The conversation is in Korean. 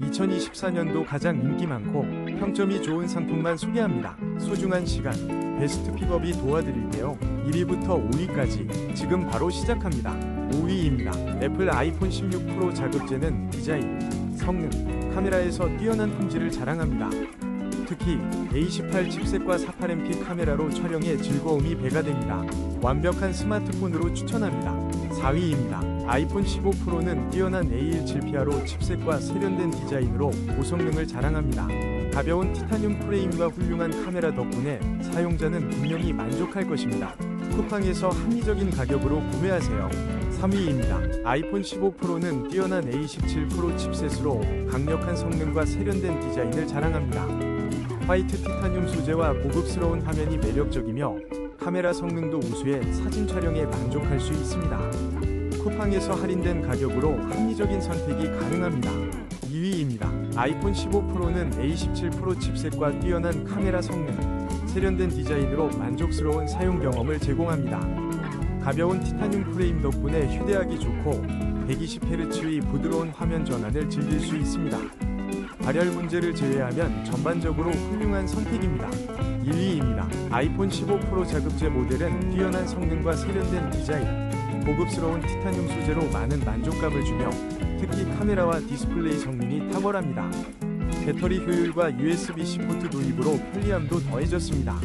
2024년도 가장 인기 많고 평점이 좋은 상품만 소개합니다. 소중한 시간, 베스트 픽업이 도와드릴게요. 1위부터 5위까지 지금 바로 시작합니다. 5위입니다. 애플 아이폰 16 프로 자급제는 디자인, 성능, 카메라에서 뛰어난 품질을 자랑합니다. 특히 A18 칩셋과 48MP 카메라로 촬영에 즐거움이 배가 됩니다. 완벽한 스마트폰으로 추천합니다. 4위입니다. 아이폰 15 프로는 뛰어난 A17PRO 칩셋과 세련된 디자인으로 고성능을 자랑합니다. 가벼운 티타늄 프레임과 훌륭한 카메라 덕분에 사용자는 분명히 만족할 것입니다. 쿠팡에서 합리적인 가격으로 구매하세요. 3위입니다. 아이폰 15 프로는 뛰어난 A17 프로 칩셋으로 강력한 성능과 세련된 디자인을 자랑합니다. 화이트 티타늄 소재와 고급스러운 화면이 매력적이며 카메라 성능도 우수해 사진 촬영에 만족할 수 있습니다. 쿠팡에서 할인된 가격으로 합리적인 선택이 가능합니다. 2위입니다. 아이폰 15 프로는 A17 프로 칩셋과 뛰어난 카메라 성능, 세련된 디자인으로 만족스러운 사용 경험을 제공합니다. 가벼운 티타늄 프레임 덕분에 휴대하기 좋고 120Hz의 부드러운 화면 전환을 즐길 수 있습니다. 발열 문제를 제외하면 전반적으로 훌륭한 선택입니다. 1위입니다. 아이폰 15 프로 자급제 모델은 뛰어난 성능과 세련된 디자인, 고급스러운 티타늄 소재로 많은 만족감을 주며 특히 카메라와 디스플레이 성능이 탁월합니다. 배터리 효율과 USB-C 포트 도입으로 편리함도 더해졌습니다.